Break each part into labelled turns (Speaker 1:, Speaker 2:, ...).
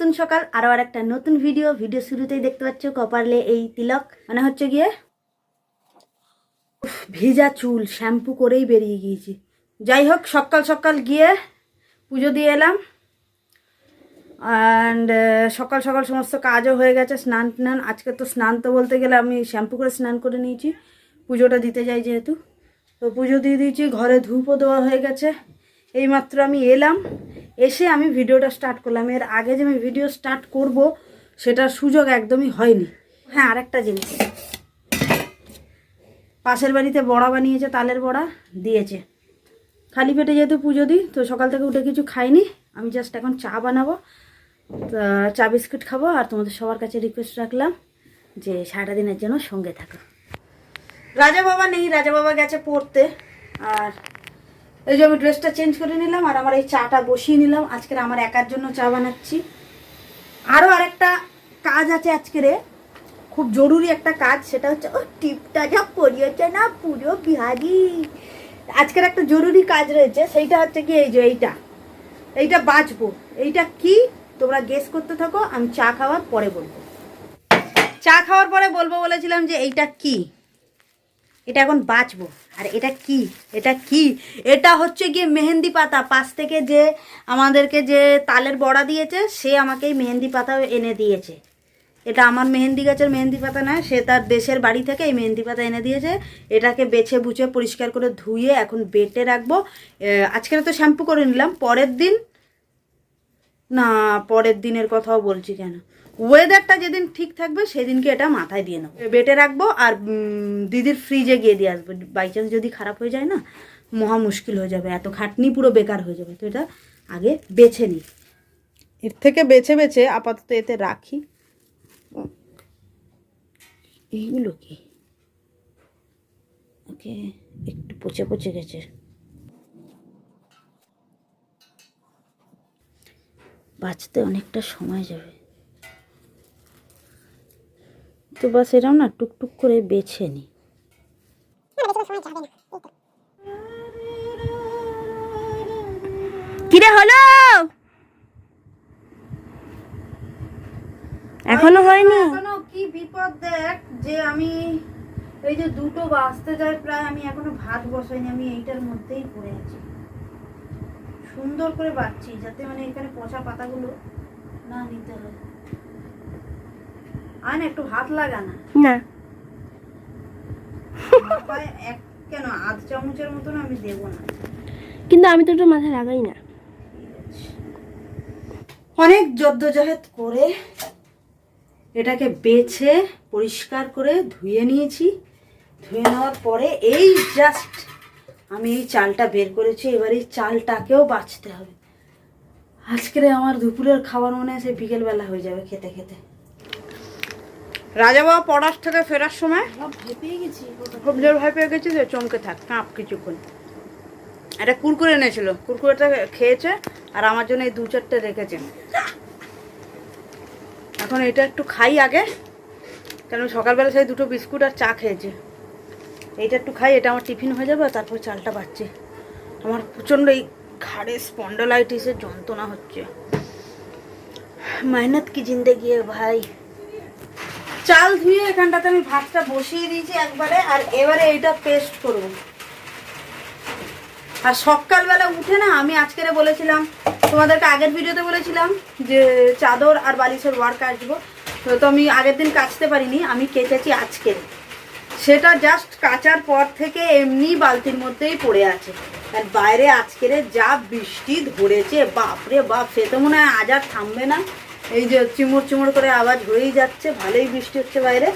Speaker 1: নতুন সকাল আরও আর একটা নতুন ভিডিও ভিডিও শুরুতেই দেখতে পাচ্ছ কপারলে এই তিলক। মানে হচ্ছে গিয়ে ভিজা চুল, শ্যাম্পু করেই বেরিয়ে গিয়েছি। যাই হোক, সকাল সকাল গিয়ে পুজো দিয়ে এলাম। অ্যান্ড সকাল সকাল সমস্ত কাজও হয়ে গেছে, স্নান টান আজকে তো স্নান তো বলতে গেলে আমি শ্যাম্পু করে স্নান করে নিয়েছি। পুজোটা দিতে যাই যেহেতু। তো পুজো দিয়ে দিয়েছি, ঘরে ধূপও দেওয়া হয়ে গেছে। এইমাত্র আমি এলাম, এসে আমি ভিডিওটা স্টার্ট করলাম। এর আগে যে আমি ভিডিও স্টার্ট করব, সেটার সুযোগ একদমই হয়নি। হ্যাঁ আরেকটা জিনিস। পাশের বাড়িতে বড়া বানিয়েছে, তালের বড়া দিয়েছে। খালি পেটে যেহেতু পুজো দিই, তো সকাল থেকে উঠে কিছু খাইনি। আমি জাস্ট এখন চা বানাবো চা বিস্কুট খাব, আর তোমাদের সবার কাছে রিকোয়েস্ট রাখলাম যে সারাটা দিনের জন্য সঙ্গে থাকো। রাজা বাবা নেই রাজা বাবা গেছে পড়তে, আর এই যে আমি ড্রেসটা চেঞ্জ করে নিলাম আর আমার এই চাটা বসিয়ে নিলাম। আজকের আমার একার জন্য চা বানাচ্ছি। আরও আরেকটা কাজ আছে আজকেরে খুব জরুরি একটা কাজ, সেটা হচ্ছে, ও, টিপটা যা পরিয়েছে না পুরো বিহারি। আজকের একটা জরুরি কাজ রয়েছে, সেইটা হচ্ছে কি, এই যে এইটা। এইটা বাঁচবো এইটা কি? তোমরা গেস করতে থাকো, আমি চা খাওয়ার পরে বলব। চা খাওয়ার পরে বলব বলেছিলাম যে এইটা কি? এটা এখন বাঁচবো। আর এটা কি? এটা কি? এটা হচ্ছে গিয়ে মেহেন্দি পাতা। পাশ থেকে যে আমাদেরকে যে তালের বড়া দিয়েছে, সে আমাকে এই মেহেন্দি পাতা এনে দিয়েছে। এটা আমার মেহেন্দি গাছের মেহেন্দি পাতা নয় সে তার দেশের বাড়ি থেকে এই মেহেন্দি পাতা এনে দিয়েছে। এটাকে বেছে বুঝে পরিষ্কার করে ধুয়ে এখন বেটে রাখব। আজকে তো শ্যাম্পু করে নিলাম, পরের দিন না, পরের দিনের কথাও বলছি কেন? ওয়েদারটা যেদিন ঠিক থাকবে, সেদিনকে এটা মাথায় দিয়ে নেব। বেটে রাখব আর দিদির ফ্রিজে গিয়ে দিয়ে আসব। বাই চান্স যদি খারাপ হয়ে যায় না, মহা মুশকিল হয়ে যাবে। এত খাটনি পুরো বেকার হয়ে যাবে। তো এটা আগে বেছে নিই
Speaker 2: এর থেকে বেছে বেছে আপাতত এতে রাখি।
Speaker 1: এইগুলো কি? ওকে, একটু পচে পচে গেছে। বাঁচতে অনেকটা সময় যাবে। তো বাস এরম না টুকটুক করে বেছে নি। কিরে হলো?
Speaker 2: এখনও হয়নি?
Speaker 1: এখনও কি বিপদ দেখ যে আমি এই যে দুটো বাজতে যায় প্রায় আমি এখনও ভাত বসাইনি আমি এইটার মধ্যেই পড়ে আছি। সুন্দর করে বাচ্ছি যাতে মানে এখানে পচা পাতাগুলো না নিতে হয়। একটু হাত লাগা না।
Speaker 2: না।
Speaker 1: এক কেন আধ চামচের মতন আমি দেবো না।
Speaker 2: কিন্তু আমি তো ওটা মাথায় লাগাই না।
Speaker 1: অনেক জদ্দজাহেদ করে এটাকে বেছে পরিষ্কার করে ধুয়ে নিয়েছি। ধুয়ে নেওয়ার পরে এই জাস্ট আমি এই চালটা বের করেছি এবার এই চালটাকেও বাছতে হবে। আজকে আমার দুপুরের খাবার মনে হয় সেই বিকেলবেলা হয়ে যাবে খেতে খেতে।
Speaker 2: রাজা বাবা পড়ার থেকে ফেরার সময়? খুব জোর ভয় পেয়ে গেছি যে চমকে থাক কাঁপ কিছুক্ষণ। একটা কুরকুরে এনেছিল কুরকুরেটা খেয়েছে আর আমার জন্য এই দু চারটে রেখেছে। এখন এটা একটু খাই আগে কারণ সকালবেলা সেই দুটো বিস্কুট আর চা খেয়েছে। এইটা একটু খাই, এটা আমার টিফিন হয়ে যাবে, তারপর চালটা বাচ্চে আমার প্রচণ্ড এই ঘাড়ে স্পন্ডোলাইটিসের যন্ত্রণা হচ্ছে।
Speaker 1: মেহনত কি জিন্দেগি ভাই। চাল ধুয়ে এখানটাতে আমি ভাতটা বসিয়ে দিয়েছি একবারে, আর এবারে এইটা পেস্ট করব। আর সকালবেলা উঠে না আমি আজকেরে বলেছিলাম, তোমাদেরকে আগের ভিডিওতে বলেছিলাম যে চাদর আর বালিশের ওয়ার্ক আসব। তো আমি আগের দিন কাচতে পারিনি, আমি কেচেছি আজকে। সেটা জাস্ট কাচার পর থেকে এমনি বালতির মধ্যেই পড়ে আছে। আর বাইরে আজকের যা বৃষ্টি ধরেছে, বাপরে বাপ, সে তো মনে হয় আজ আর থামবে না। এই যে চিমড় চিমড় করে আওয়াজ হয়েই যাচ্ছে, ভালোই বৃষ্টি হচ্ছে বাইরে।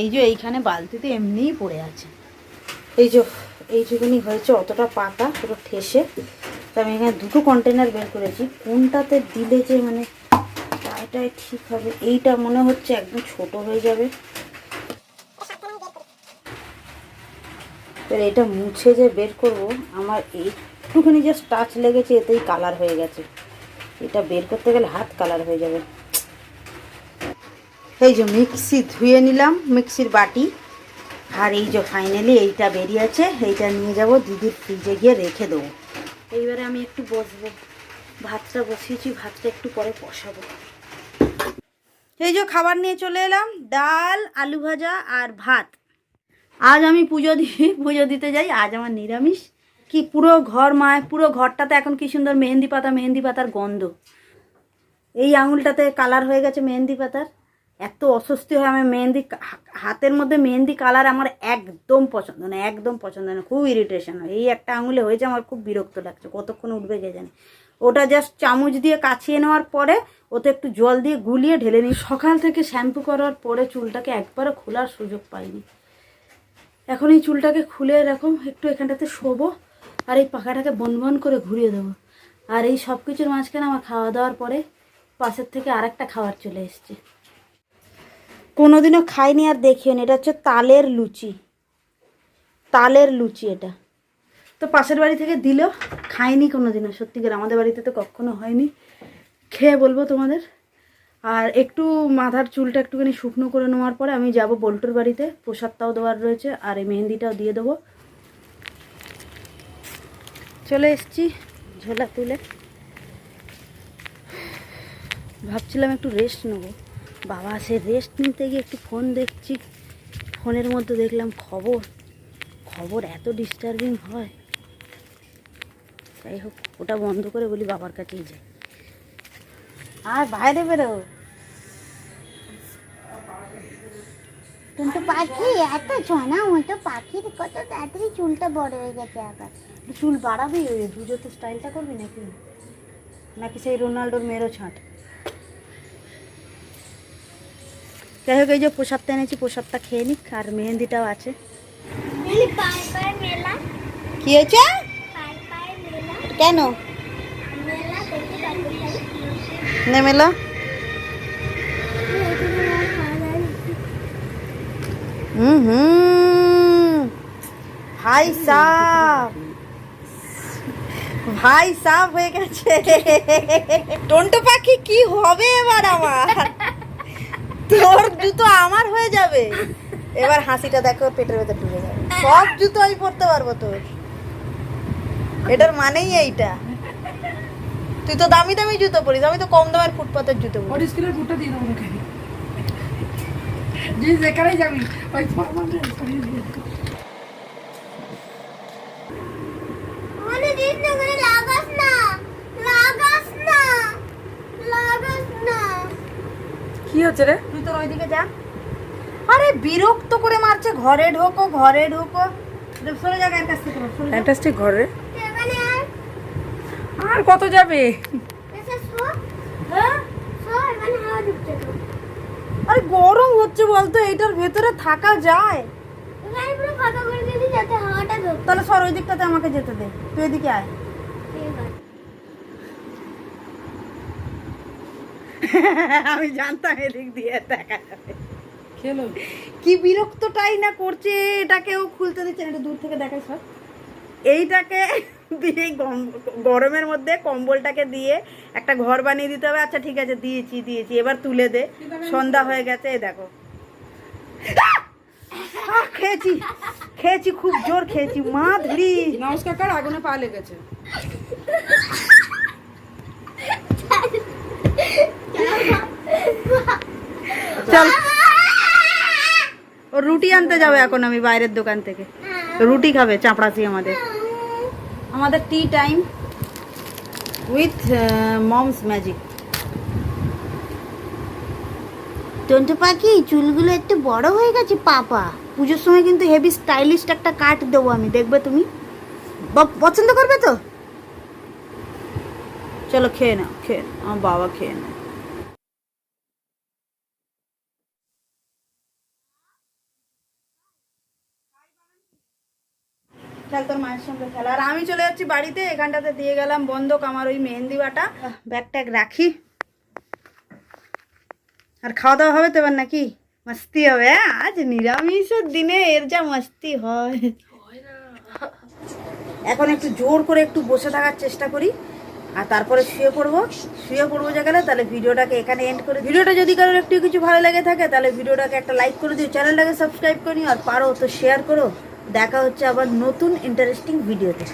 Speaker 1: এই যে এইখানে বালতিতে এমনিই পড়ে আছে। এই যে এইটুকুনি হয়েছে, অতটা পাতা, পুরো ঠেসে। তো আমি এখানে দুটো কন্টেনার বের করেছি। কোনটাতে দিলে যে মানে এটাই ঠিক হবে, এইটা মনে হচ্ছে একদম ছোট হয়ে যাবে। এবার এটা মুছে যে বের করব, আমার একটুখানি জাস্ট টাচ লেগেছে, এতেই কালার হয়ে গেছে। এটা বের করতে গেলে হাত কালার হয়ে যাবে। এই যে মিক্সি ধুয়ে নিলাম, মিক্সির বাটি। আর এই যে ফাইনালি এইটা বেরিয়েছে, এইটা নিয়ে যাব, দিদির ফ্রিজে গিয়ে রেখে দেবো। এইবারে আমি একটু বসবো। ভাতটা বসিয়েছি, ভাতটা একটু পরে বসাবো এই যে খাবার নিয়ে চলে এলাম, ডাল, আলু ভাজা আর ভাত। আজ আমি পুজো দিই পুজো দিতে যাই, আজ আমার নিরামিষ। কি পুরো ঘর মায়, পুরো ঘরটাতে এখন কি সুন্দর মেহেন্দি পাতা, মেহেন্দি পাতার গন্ধ। এই আঙুলটাতে কালার হয়ে গেছে মেহেন্দি পাতার। এত অস্বস্তি হয়, আমার মেহেন্দি হাতের মধ্যে মেহেন্দি কালার আমার একদম পছন্দ না, একদম পছন্দ না, খুব ইরিটেশন হয়। এই একটা আঙুলে হয়েছে, আমার খুব বিরক্ত লাগছে, কতক্ষণ উঠবে কে জানে। ওটা জাস্ট চামচ দিয়ে কাছিয়ে নেওয়ার পরে, ওতে একটু জল দিয়ে গুলিয়ে ঢেলে নিই। সকাল থেকে শ্যাম্পু করার পরে চুলটাকে একবারও খোলার সুযোগ পাইনি। এখন এই চুলটাকে খুলে এরকম একটু এখানটাতে শোবো, আর এই পাখাটাকে বন বন করে ঘুরিয়ে দেবো। আর এই সব কিছুর মাঝখানে আমার খাওয়া দাওয়ার পরে পাশের থেকে আরেকটা খাবার চলে এসছে। কোনোদিনও খাইনি আর দেখিও নি, এটা হচ্ছে তালের লুচি। তালের লুচি এটা। তো পাশের বাড়ি থেকে দিল, খাইনি কোনোদিনও সত্যিকার আমাদের বাড়িতে তো কখনো হয়নি। খেয়ে বলব তোমাদের। আর একটু মাথার চুলটা একটুখানি শুকনো করে নেওয়ার পরে আমি যাব বল্টুর বাড়িতে, প্রসাদটাও দেওয়ার রয়েছে, আর এই মেহেন্দিটাও দিয়ে দেবো। চলে এসছি ঝোলা তুলে। ভাবছিলাম একটু রেস্ট নেব। বাবা, সে রেস্ট নিতে গিয়ে একটু ফোন দেখছি। ফোনের মধ্যে দেখলাম খবর। খবর এত ডিস্টার্বিং হয়। যাই হোক, ওটা বন্ধ করে বলি বাবার কাছেই যাই। আর বাইরে বেরো।
Speaker 3: কিন্তু পাখি এত জনা মতো পাখির কত তাড়াতাড়ি চুলটা বড় হয়ে গেছে আবার।
Speaker 1: চুল বাড়াবি ওই পুজোতে স্টাইলটা করবি নাকি? নাকি সেই রোনাল্ডোর মেরো ছাঁট? যাই হোক এই যে প্রসাদটা এনেছি প্রসাদটা খেয়ে নিক আর মেহেন্দিটাও আছে। কি হয়েছে? কেন? হুম হুম ভাই সাহ ভাই সাহ হয়ে গেছে। টন্টু পাখি কি হবে এবার আমার? তোর জুতো আমার হয়ে যাবে। এবার হাসিটা দেখো, পেটের ভেতর ঢুকে যাবে। সব জুতো আমি পরতে পারব তোর। এটার মানেই এইটা। তুই তো দামি দামি জুতো পরিস আমি তো কম দামের ফুটপাতের জুতো পরি।
Speaker 4: স্কুলের বুটটা দিয়ে দেবো ওখানে যে যেখানেই যাবি ওই ফরমাল ড্রেস পরিয়ে দিয়ে দেবো।
Speaker 3: দিস না করে লাগাস না। লাগাস না। লাগাস না।
Speaker 4: কি হচ্ছে রে?
Speaker 1: তুই তোর ওইদিকে যা। আরে বিরক্ত করে মারছে ঘরে ঢোকো ঘরে ঢোকো। সরে যা গায়ের কাছ থেকে
Speaker 4: ফ্যান্টাস্টিক ঘরে?
Speaker 3: আর
Speaker 4: কত যাবে?
Speaker 3: এসে শো। হ্যাঁ
Speaker 1: আরে গরম হচ্ছে বলতো এটার ভেতরে থাকা যায়। তাহলে সর ওই দিকটাতে আমাকে যেতে দে। তুই এদিকে আয়। আমি জানতাম এদিক দিয়ে দেখা যাবে।
Speaker 4: খেলো।
Speaker 1: কি বিরক্তটাই না করছে এটাকেও খুলতে দিচ্ছে না, এটা দূর থেকে দেখাই সব এইটাকে দিয়ে গরমের মধ্যে কম্বলটাকে দিয়ে একটা ঘর বানিয়ে দিতে হবে। আচ্ছা ঠিক আছে দিয়েছি দিয়েছি এবার তুলে দে। সন্ধ্যা হয়ে গেছে এই দেখো। খেয়েছি খেয়েছি খুব জোর খেয়েছি। মা ধুরি।
Speaker 4: নমস্কার আগুনে পা লেগেছে?
Speaker 1: চল। রুটি আনতে যাব এখন আমি বাইরের দোকান থেকে। রুটি খাবে চাপড়াছি আমাদের। আমাদের tea time with mom's magic
Speaker 3: টন্টু পাখি চুলগুলো একটু বড় হয়ে গেছে পাপা।
Speaker 1: পুজোর সময় কিন্তু হেভি স্টাইলিশ একটা কাট দেবো আমি দেখবে তুমি? বা- পছন্দ করবে তো? চলো খেয়ে নাও খেয়ে নাও আমার বাবা খেয়ে নাও তোর মায়ের সঙ্গে খেলা। আর আমি চলে যাচ্ছি বাড়িতে এখানটাতে দিয়ে গেলাম বন্ধক আমার ওই মেহেন্দি বাটা। ব্যাগ ট্যাগ রাখি। আর খাওয়া দাওয়া হবে তো এবার নাকি? মস্তি হবে হ্যাঁ? আজ নিরামিষের দিনে এর যা মস্তি হয়। এখন একটু জোর করে একটু বসে থাকার চেষ্টা করি। আর তারপরে শুয়ে পড়ব। শুয়ে পড়ব যে গেলে তাহলে ভিডিওটাকে এখানে এন্ড করে ভিডিওটা যদি কারোর একটু কিছু ভালো লাগে থাকে তাহলে ভিডিওটাকে একটা লাইক করে দিও। চ্যানেলটাকে সাবস্ক্রাইব করে নিও। আর পারো তো শেয়ার করো। দেখা হচ্ছে আবার নতুন ইন্টারেস্টিং ভিডিওতে